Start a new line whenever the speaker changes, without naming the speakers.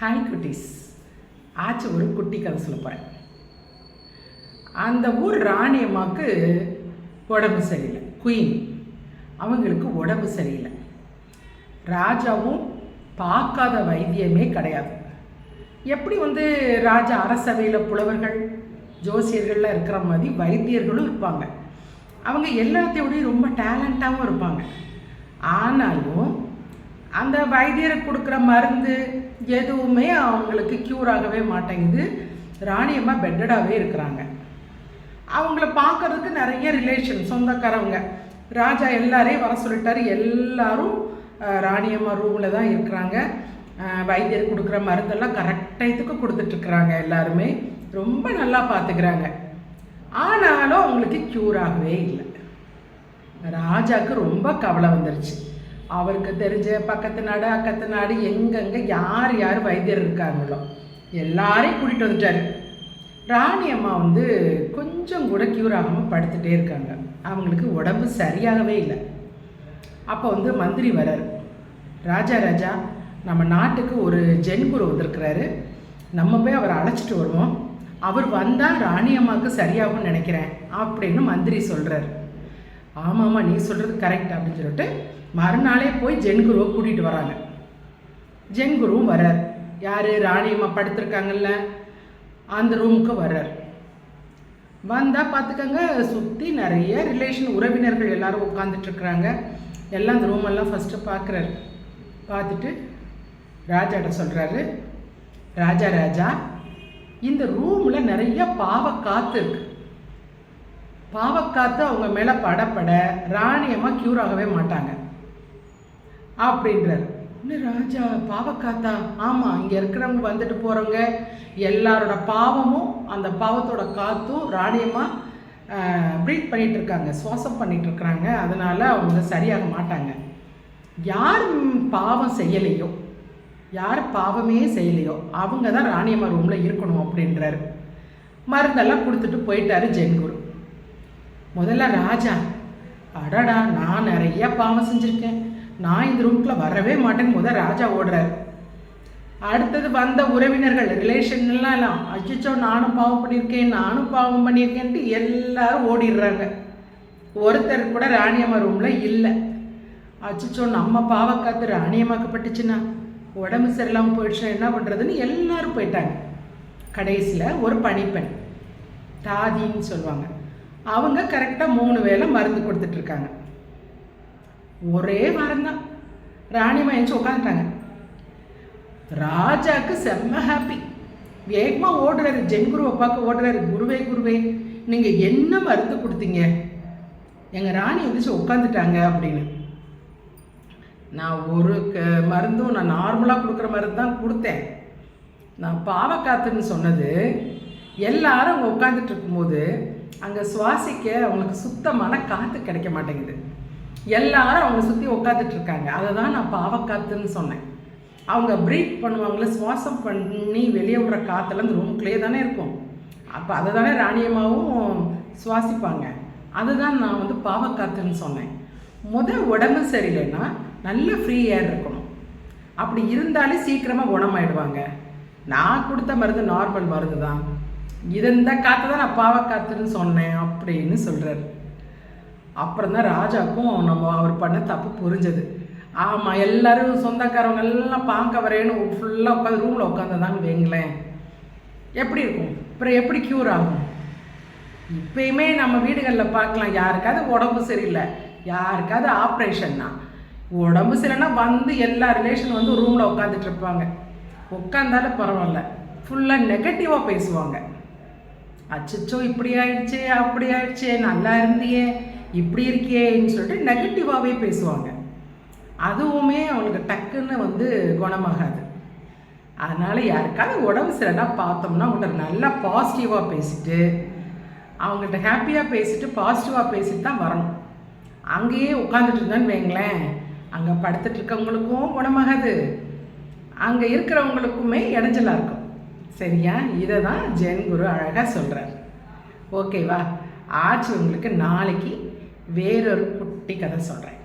Hi குட்டீஸ் ஆச்சு ஒரு குட்டி கதை சொல்ல போகிறேன் அந்த ஊர் ராணியம்மாவுக்கு உடம்பு சரியில்லை. குயின் அவங்களுக்கு உடம்பு சரியில்லை. ராஜாவும் பார்க்காத வைத்தியமே கிடையாது. எப்படி வந்து ராஜா அரசவையில் புலவர்கள் ஜோசியர்கள்லாம் இருக்கிற மாதிரி வைத்தியர்களும் இருப்பாங்க. அவங்க எல்லாத்தையோடையும் ரொம்ப டேலண்ட்டாகவும் இருப்பாங்க. ஆனாலும் அந்த வைத்தியருக்கு கொடுக்குற மருந்து எதுவுமே அவங்களுக்கு க்யூர் ஆகவே மாட்டேங்குது. ராணியம்மா பெட்டடாகவே இருக்கிறாங்க. அவங்கள பார்க்கறதுக்கு நிறைய ரிலேஷன் சொந்தக்காரவங்க. ராஜா எல்லாரையும் வர சொல்லிட்டாரு. எல்லாரும் ராணியம்மா ரூமில் தான் இருக்கிறாங்க. வைத்தியர் கொடுக்குற மருந்தெல்லாம் கரெக்ட் கொடுத்துட்ருக்குறாங்க எல்லாருமே. ரொம்ப நல்லா பார்த்துக்கிறாங்க. ஆனாலும் அவங்களுக்கு க்யூர் ஆகவே இல்லை. ராஜாவுக்கு ரொம்ப கவலை வந்துருச்சு. அவருக்கு தெரிஞ்ச பக்கத்து நாடு அக்கத்து நாடு எங்கெங்க யார் யார் வைத்தியர் இருக்காங்களோ எல்லாரையும் கூட்டிகிட்டு வந்துட்டார். ராணி அம்மா வந்து கொஞ்சம் கூட க்யூர் ஆகாமல் படுத்துகிட்டே இருக்காங்க. அவங்களுக்கு உடம்பு சரியாகவே இல்லை. அப்போ வந்து மந்திரி வரார். ராஜா ராஜா நம்ம நாட்டுக்கு ஒரு ஜென்குரு வந்திருக்கிறாரு. நம்ம போய் அவரை அழைச்சிட்டு வருவோம். அவர் வந்தால் ராணி அம்மாவுக்கு சரியாகும்னு நினைக்கிறேன் அப்படின்னு மந்திரி சொல்கிறார் ஆமாம்மா நீ சொல்கிறது கரெக்ட் அப்படின்னு சொல்லிட்டு மறுநாளே போய் ஜென் குருவை கூட்டிகிட்டு வராங்க. ஜென் குருவும் வர்றார். யார்? ராணி அம்மா படுத்திருக்காங்கல்ல. அந்த ரூமுக்கு வர்றார். வந்தால் பார்த்துக்கங்க சுற்றி நிறைய ரிலேஷன் உறவினர்கள் எல்லாரும் உட்காந்துட்ருக்குறாங்க எல்லாம் அந்த ரூமெல்லாம் ஃபஸ்ட்டு பார்க்குறாரு. பார்த்துட்டு ராஜாட்ட சொல்கிறாரு ராஜா ராஜா இந்த ரூமில் நிறைய பாவக்காத்து இருக்கு. பாவக்காத்து அவங்க மேலே படப்பட ராணியம்மா க்யூர் ஆகவே மாட்டாங்க. அப்படின்றார். இன்னும் ராஜா பாவக்காத்தா ஆமாம் இங்கே இருக்கிறவங்க வந்துட்டு போகிறவங்க எல்லாரோட பாவமும் அந்த பாவத்தோட காத்தும் ராணியம்மா ப்ரீத் பண்ணிகிட்டு இருக்காங்க சுவாசம் பண்ணிகிட்டு இருக்கிறாங்க அதனால் அவங்க சரியாக மாட்டாங்க. யார் பாவம் செய்யலையோ யார் பாவமே செய்யலையோ அவங்க தான் ராணியம்மா ரூமில் இருக்கணும் அப்படின்றாரு. மருந்தெல்லாம் கொடுத்துட்டு போயிட்டாரு ஜென்குரு. முதல்ல ராஜா அடடா நான் நிறைய பாவம் செஞ்சுருக்கேன். நான் இந்த ரூம்குள்ளே வரவே மாட்டேன்னு முதல் ராஜா ஓடுறாரு. அடுத்தது வந்த உறவினர்கள் ரிலேஷன்லாம் எல்லாம் அச்சோ நானும் பாவம் பண்ணியிருக்கேன் நானும் பாவம் பண்ணியிருக்கேன்ட்டு எல்லாரும் ஓடிடுறாங்க. ஒருத்தர் கூட ராணியம்மா ரூமில் இல்லை. அச்சோ நம்ம பாவக்காத்து ராணியம்மாக்கப்பட்டுச்சுன்னா உடம்பு சரியில்லாமல் போயிடுச்சு என்ன பண்ணுறதுன்னு எல்லாரும் போயிட்டாங்க. கடைசியில் ஒரு பணிப்பெண் தாதின்னு சொல்லுவாங்க. அவங்க கரெக்டாக மூணு வேளை மருந்து கொடுத்துட்ருக்காங்க. ஒரே வாரம் தான் ராணியம்மா எழுந்து உட்காந்துட்டாங்க ராஜாக்கு செம்ம ஹாப்பி வேகமாக ஓடுறாரு. ஜென்குருவை பார்க்க ஓடுறாரு. குருவே குருவே நீங்கள் என்ன மருந்து கொடுத்தீங்க? எங்கள் ராணி எந்திரிச்சு உட்காந்துட்டாங்க அப்படின்னு. நான் ஒரு க மருந்தும் நான் நார்மலாக கொடுக்குற மருந்து தான் கொடுத்தேன். நான் பாவக்காத்துன்னு சொன்னது எல்லாரும் அங்கே உட்காந்துட்டு இருக்கும்போது அங்கே சுவாசிக்க அவங்களுக்கு சுத்தமான காற்று கிடைக்க மாட்டேங்குது. எல்லாரும் அவங்க சுற்றி உட்காந்துட்டு இருக்காங்க. அதை தான் நான் பாவக்காத்துன்னு சொன்னேன். அவங்க ப்ரீத் பண்ணுவாங்களே சுவாசம் பண்ணி வெளியே விடுற காற்றெல்லாம் அந்த ரூம்குள்ளேயே தானே இருக்கும். அப்போ அதை தானே ராணியம்மாவும் சுவாசிப்பாங்க. அதுதான் நான் வந்து பாவக்காத்துன்னு சொன்னேன். முத உடம்பு சரியில்லைன்னா நல்ல ஃப்ரீ ஏர் இருக்கணும். அப்படி இருந்தாலே சீக்கிரமாக குணமாயிடுவாங்க. நான் கொடுத்த மருந்து நார்மல் மருந்து தான் இது இந்த காற்று தான் நான் பாவக்காத்துன்னு சொன்னேன் அப்படின்னு சொல்கிறாரு அப்புறம் தான் ராஜாவுக்கும் நம்ம அவர் பண்ண தப்பு புரிஞ்சது. ஆமாம் எல்லாரும் சொந்தக்காரவங்க எல்லாம் பார்க்க வரேன்னு ஃபுல்லாக உட்காந்து ரூமில் உட்காந்துதான்னு வைங்களேன். எப்படி இருக்கும்? அப்புறம் எப்படி க்யூர் ஆகும்? இப்பயுமே நம்ம வீடுகளில் பார்க்கலாம் யாருக்காவது உடம்பு சரியில்லை யாருக்காவது ஆப்ரேஷன்னா உடம்பு சரியில்லைன்னா வந்து எல்லா ரிலேஷன் வந்து ரூமில் உட்காந்துட்டு இருப்பாங்க. உட்காந்தாலும் பரவாயில்ல. ஃபுல்லாக நெகட்டிவாக பேசுவாங்க. அச்சச்சோ இப்படி ஆயிடுச்சே அப்படி ஆயிடுச்சே நல்லா இருந்தியே இப்படி இருக்கியேன்னு சொல்லிட்டு நெகட்டிவாகவே பேசுவாங்க. அதுவுமே அவங்களுக்கு டக்குன்னு வந்து குணமாகாது. அதனால் யாருக்காவது உடம்பு சரியில்லைனா பார்த்தோம்னா அவங்கள்ட்ட நல்லா பாசிட்டிவாக பேசிட்டு அவங்கள்ட்ட ஹாப்பியாக பேசிட்டு பாசிட்டிவாக பேசிட்டு தான் வரணும். அங்கேயே உட்காந்துட்டு இருந்தான்னு வைங்களேன் அங்கே படுத்துட்டு இருக்கவங்களுக்கும் குணமாகாது. அங்கே இருக்கிறவங்களுக்குமே இடைஞ்சலாக இருக்கும். சரியா? இதை தான் ஜென் குரு அழகாக சொல்கிறார் ஓகேவா ஆச்சு உங்களுக்கு நாளைக்கு வேறொரு குட்டி கதை சொல்கிறேன்